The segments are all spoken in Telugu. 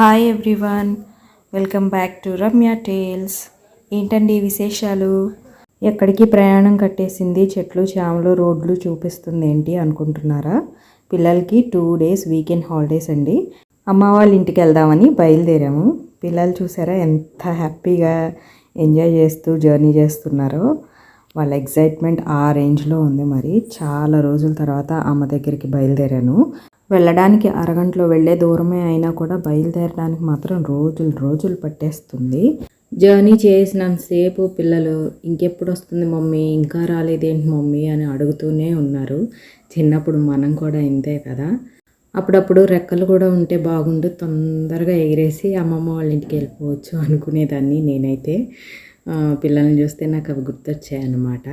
Hi everyone welcome back to Ramya tales ఏంటండి విశేషాలు? ఎక్కడికి ప్రయాణం కట్టేసింది? చెట్లు చేమలు రోడ్లు చూపిస్తుంది ఏంటి అనుకుంటున్నారా? పిల్లలకి టూ డేస్ వీకెండ్ హాలిడేస్ అండి. అమ్మ వాళ్ళ ఇంటికి వెళ్దామని బయలుదేరాము. పిల్లలు చూసారా ఎంత హ్యాపీగా ఎంజాయ్ చేస్తూ జర్నీ చేస్తున్నారో. వాళ్ళ ఎగ్జైట్మెంట్ ఆ రేంజ్లో ఉంది మరి. చాలా రోజుల తర్వాత అమ్మ దగ్గరికి బయలుదేరాను. వెళ్ళడానికి అరగంటలో వెళ్ళే దూరమే అయినా కూడా బయలుదేరడానికి మాత్రం రోజులు రోజులు పట్టేస్తుంది. జర్నీ చేసినంతసేపు పిల్లలు ఇంకెప్పుడు వస్తుంది మమ్మీ? ఇంకా రాలేదేంటి మమ్మీ? అని అడుగుతూనే ఉన్నారు. చిన్నప్పుడు మనం కూడా ఇంతే కదా. అప్పుడప్పుడు రెక్కలు కూడా ఉంటే బాగుండు తొందరగా ఎగిరేసి అమ్మమ్మ వాళ్ళ ఇంటికి వెళ్ళిపోవచ్చు అనుకునేదాన్ని నేనైతే. పిల్లల్ని చూస్తే నాకు అవి గుర్తొచ్చాయన్నమాట.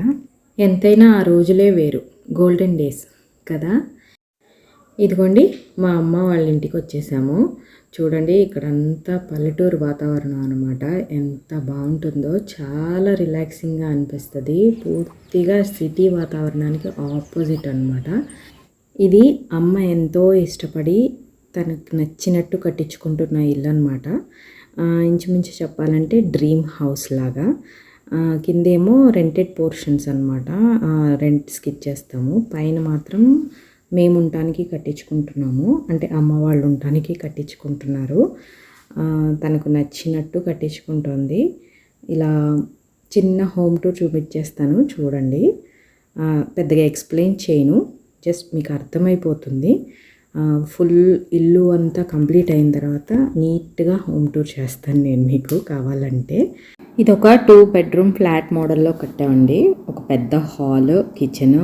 ఎంతైనా ఆ రోజులే వేరు గోల్డెన్ డేస్ కదా. ఇదిగోండి మా అమ్మ వాళ్ళ ఇంటికి వచ్చేసాము. చూడండి ఇక్కడంతా పల్లెటూరు వాతావరణం అనమాట ఎంత బాగుంటుందో చాలా రిలాక్సింగ్గా అనిపిస్తుంది. పూర్తిగా సిటీ వాతావరణానికి ఆపోజిట్ అనమాట ఇది అమ్మ ఎంతో ఇష్టపడి తనకు నచ్చినట్టు కట్టించుకుంటున్న ఇల్లు అనమాట ఇంచుమించు చెప్పాలంటే డ్రీమ్ హౌస్ లాగా. కిందేమో రెంటెడ్ పోర్షన్స్ అనమాట రెంట్స్కి ఇచ్చేస్తాము. పైన మాత్రం మేము ఉండటానికి కట్టించుకుంటున్నాము. అంటే అమ్మ వాళ్ళు ఉండటానికి కట్టించుకుంటున్నారు తనకు నచ్చినట్టు కట్టించుకుంటుంది. ఇలా చిన్న హోమ్ టూర్ చూపించేస్తాను చూడండి. పెద్దగా ఎక్స్ప్లెయిన్ చేయను. జస్ట్ మీకు అర్థమైపోతుంది. ఫుల్ ఇల్లు అంతా కంప్లీట్ అయిన తర్వాత నీట్గా హోమ్ టూర్ చేస్తాను నేను మీకు కావాలంటే. ఇది ఒక టూ బెడ్రూమ్ ఫ్లాట్ మోడల్లో కట్టామండి. ఒక పెద్ద హాల్ కిచెన్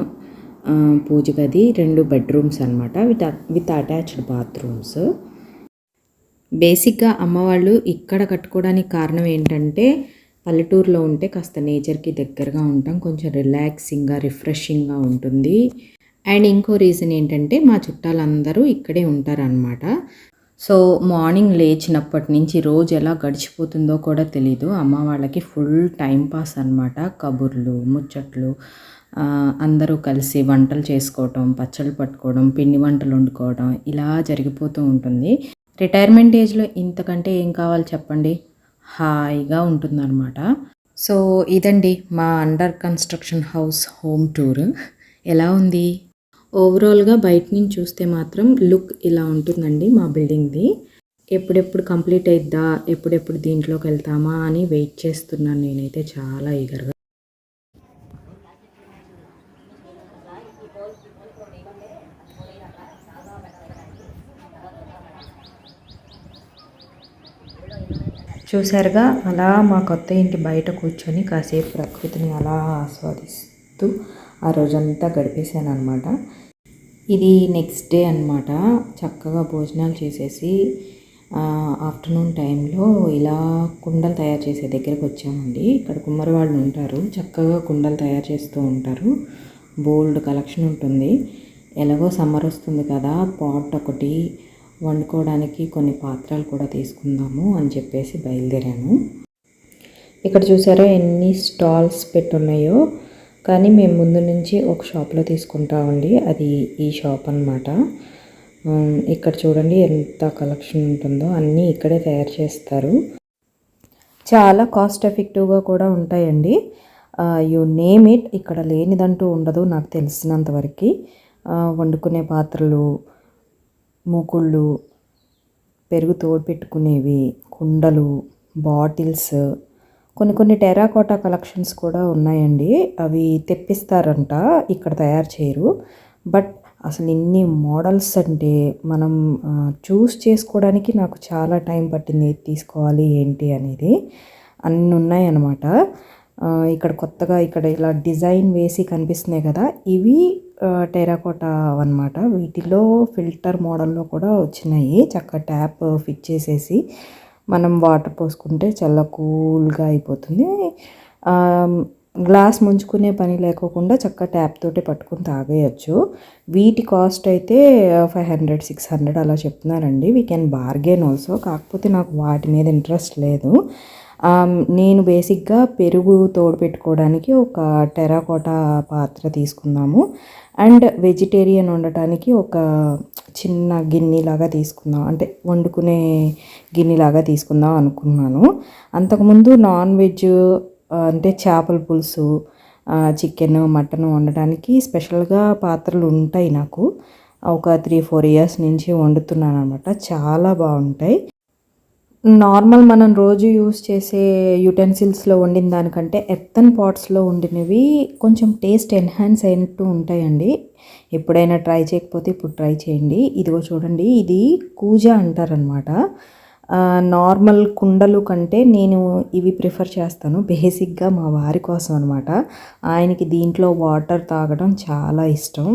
పూజ గది రెండు బెడ్రూమ్స్ అనమాట విత్ విత్ అటాచ్డ్ బాత్రూమ్స్ బేసిక్గా అమ్మవాళ్ళు ఇక్కడ కట్టుకోవడానికి కారణం ఏంటంటే పల్లెటూరులో ఉంటే కాస్త నేచర్కి దగ్గరగా ఉంటాం. కొంచెం రిలాక్సింగ్గా రిఫ్రెషింగ్గా ఉంటుంది. అండ్ ఇంకో రీజన్ ఏంటంటే మా చుట్టాలందరూ ఇక్కడే ఉంటారనమాట సో మార్నింగ్ లేచినప్పటి నుంచి రోజు ఎలా గడిచిపోతుందో కూడా తెలీదు. అమ్మ వాళ్ళకి ఫుల్ టైం పాస్ అనమాట కబుర్లు ముచ్చట్లు అందరూ కలిసి వంటలు చేసుకోవటం పచ్చళ్ళు పట్టుకోవడం పిండి వంటలు వండుకోవడం ఇలా జరిగిపోతూ ఉంటుంది. రిటైర్మెంట్ ఏజ్లో ఇంతకంటే ఏం కావాలి చెప్పండి? హాయిగా ఉంటుందన్నమాట. సో ఇదండి మా under construction house home tour. ఎలా ఉంది? ఓవరాల్గా బయట నుంచి చూస్తే మాత్రం లుక్ ఇలా ఉంటుందండి మా బిల్డింగ్ది. ఎప్పుడెప్పుడు కంప్లీట్ అయిద్దా ఎప్పుడెప్పుడు దీంట్లోకి వెళ్తామా అని వెయిట్ చేస్తున్నాను నేనైతే చాలా ఈగర్గా చూసారుగా అలా మా కొత్త ఇంటి బయట కూర్చొని కాసేపు ప్రకృతిని అలా ఆస్వాదిస్తూ ఆ రోజంతా గడిపేశాను అనమాట ఇది నెక్స్ట్ డే అనమాట చక్కగా భోజనాలు చేసేసి ఆఫ్టర్నూన్ టైంలో ఇలా కుండలు తయారు చేసే దగ్గరకు వచ్చామండి. ఇక్కడ కుమ్మరి వాళ్ళు ఉంటారు. చక్కగా కుండలు తయారు చేస్తూ ఉంటారు. బోల్డ్ కలెక్షన్ ఉంటుంది. ఎలాగో సమ్మర్ వస్తుంది కదా పాట్ ఒకటి వండుకోవడానికి కొన్ని పాత్రలు కూడా తీసుకుందాము అని చెప్పేసి బయలుదేరాను. ఇక్కడ చూసారా ఎన్ని స్టాల్స్ పెట్టున్నాయో. కానీ మేము ముందు నుంచి ఒక షాప్లో తీసుకుంటామండి అది ఈ షాప్ అనమాట ఇక్కడ చూడండి ఎంత కలెక్షన్ ఉంటుందో. అన్నీ ఇక్కడే తయారు చేస్తారు. చాలా కాస్ట్ ఎఫెక్టివ్గా కూడా ఉంటాయండి. యు నేమ్ ఇట్ ఇక్కడ లేనిదంటూ ఉండదు నాకు తెలిసినంతవరకు వండుకునే పాత్రలు మూకుళ్ళు పెరుగు తోడు పెట్టుకునేవి కుండలు బాటిల్స్ కొన్ని కొన్ని టెరాకోటా కలెక్షన్స్ కూడా ఉన్నాయండి. అవి తెప్పిస్తారంట ఇక్కడ తయారు చేయరు. బట్ అసలు ఇన్ని మోడల్స్ అంటే మనం చూస్ చేసుకోవడానికి నాకు చాలా టైం పట్టింది తీసుకోవాలి ఏంటి అనేది. అన్నీ ఉన్నాయన్నమాట. ఇక్కడ కొత్తగా ఇక్కడ ఇలా డిజైన్ వేసి కనిపిస్తున్నాయి కదా ఇవి టెరాకోటా అన్నమాట. వీటిలో ఫిల్టర్ మోడల్లో కూడా వచ్చినాయి. చక్కగా ట్యాప్ ఫిట్ చేసేసి మనం వాటర్ పోసుకుంటే చాలా కూల్గా అయిపోతుంది. గ్లాస్ ముంచుకునే పని లేకోకుండా చక్క ట్యాప్ తోటి పట్టుకుని తాగేయచ్చు. వీటి కాస్ట్ అయితే ఫైవ్ హండ్రెడ్ సిక్స్ హండ్రెడ్ అలా చెప్తున్నారండి. వీ కెన్ బార్గెన్ ఆల్సో కాకపోతే నాకు వాటి మీద ఇంట్రెస్ట్ లేదు. నేను బేసిక్గా పెరుగు తోడు పెట్టుకోవడానికి ఒక టెరాకోటా పాత్ర తీసుకున్నాము అండ్ వెజిటేరియన్ వండటానికి ఒక చిన్న గిన్నెలాగా తీసుకుందాం. అంటే వండుకునే గిన్నెలాగా తీసుకుందాం అనుకున్నాను. అంతకుముందు నాన్ వెజ్ అంటే చేపల పులుసు చికెన్ మటన్ వండటానికి స్పెషల్గా పాత్రలు ఉంటాయి నాకు. ఒక త్రీ ఫోర్ ఇయర్స్ నుంచి వండుతున్నాను అనమాట చాలా బాగుంటాయి. నార్మల్ మనం రోజు యూస్ చేసే యుటెన్సిల్స్లో వండిన దానికంటే ఎర్తన్ పాట్స్లో వండినవి కొంచెం టేస్ట్ ఎన్హాన్స్ అయినట్టు ఉంటాయండి. ఎప్పుడైనా ట్రై చేయకపోతే ఇప్పుడు ట్రై చేయండి. ఇదిగో చూడండి ఇది కూజ అంటారనమాట. నార్మల్ కుండలు కంటే నేను ఇవి ప్రిఫర్ చేస్తాను. బేసిక్గా మా వారి కోసం అనమాట. ఆయనకి దీంట్లో వాటర్ తాగడం చాలా ఇష్టం.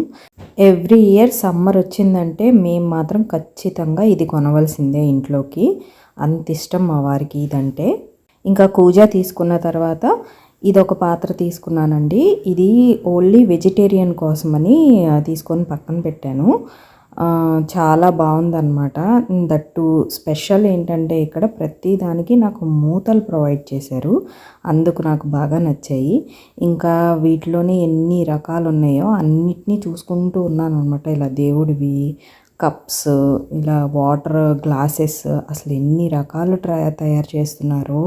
ఎవ్రీ ఇయర్ సమ్మర్ వచ్చిందంటే మేము మాత్రం ఖచ్చితంగా ఇది కొనవలసిందే ఇంట్లోకి. అంత ఇష్టం మా వారికి ఇదంటే. ఇంకా కూజా తీసుకున్న తర్వాత ఇది ఒక పాత్ర తీసుకున్నానండి. ఇది ఓన్లీ వెజిటేరియన్ కోసమని తీసుకొని పక్కన పెట్టాను. చాలా బాగుందన్నమాట. దట్టు స్పెషల్ ఏంటంటే ఇక్కడ ప్రతి దానికి నాకు మూతలు ప్రొవైడ్ చేశారు. అందుకు నాకు బాగా నచ్చాయి. ఇంకా వీటిలోనే ఎన్ని రకాలు ఉన్నాయో అన్నిటినీ చూసుకుంటూ ఉన్నాను అనమాట ఇలా దేవుడివి కప్స్ ఇలా వాటర్ గ్లాసెస్ అసలు ఎన్ని రకాలు ట్రై తయారు చేస్తున్నారో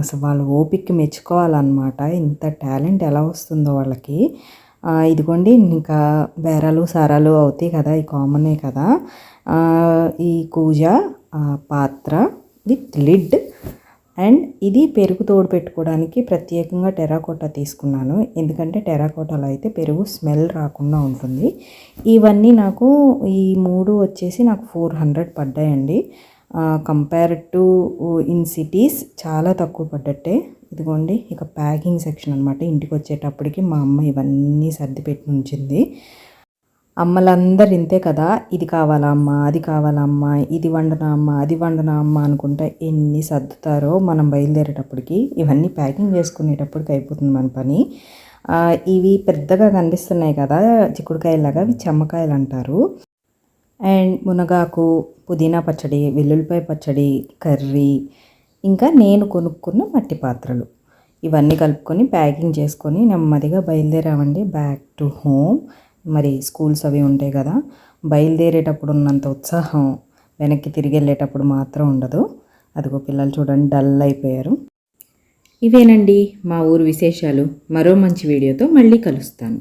అసలు వాళ్ళ ఓపిక మెచ్చుకోవాలన్నమాట. ఇంత టాలెంట్ ఎలా వస్తుందో వాళ్ళకి. ఇదిగోండి ఇంకా బేరాలు సారాలు అవుతాయి కదా ఈ కామనే కదా. ఈ కూజ పాత్ర విత్ లిడ్. అండ్ ఇది పెరుగు తోడు పెట్టుకోవడానికి ప్రత్యేకంగా టెరాకోటా తీసుకున్నాను. ఎందుకంటే టెరాకోటాలో అయితే పెరుగు స్మెల్ రాకుండా ఉంటుంది. ఇవన్నీ నాకు ఈ మూడు వచ్చేసి నాకు ఫోర్ హండ్రెడ్ పడ్డాయండి. కంపేర్ టు ఇన్ సిటీస్ చాలా తక్కువ పడ్డట్టే. ఇదిగోండి ఇక ప్యాకింగ్ సెక్షన్ అనమాట ఇంటికి వచ్చేటప్పటికి మా అమ్మ ఇవన్నీ సర్ది పెట్టి ఉంచింది. అమ్మలందరు ఇంతే కదా? ఇది కావాలా అమ్మ? అది కావాలా అమ్మ? ఇది వండనా అమ్మ? అది వండనా అమ్మ? అనుకుంటా ఎన్ని సర్దుతారో మనం బయలుదేరేటప్పటికి ఇవన్నీ ప్యాకింగ్ చేసుకునేటప్పటికి అయిపోతుంది మన పని. ఇవి పెద్దగా కనిపిస్తున్నాయి కదా చిక్కుడుకాయలాగా ఇవి చెమ్మకాయలు అంటారు అండ్ మునగాకు పుదీనా పచ్చడి వెల్లుల్లిపాయ పచ్చడి కర్రీ ఇంకా నేను కొనుక్కున్న మట్టి పాత్రలు. ఇవన్నీ కలుపుకొని ప్యాకింగ్ చేసుకొని నెమ్మదిగా బయలుదేరామండి బ్యాక్ టు హోమ్. మరి స్కూల్స్ అవి ఉంటాయి కదా బయలుదేరేటప్పుడు ఉన్నంత ఉత్సాహం వెనక్కి తిరిగి వెళ్ళేటప్పుడు మాత్రం ఉండదు. అదిగో పిల్లలు చూడండి డల్ అయిపోయారు. ఇవేనండి మా ఊరు విశేషాలు. మరో మంచి వీడియోతో మళ్ళీ కలుస్తాను.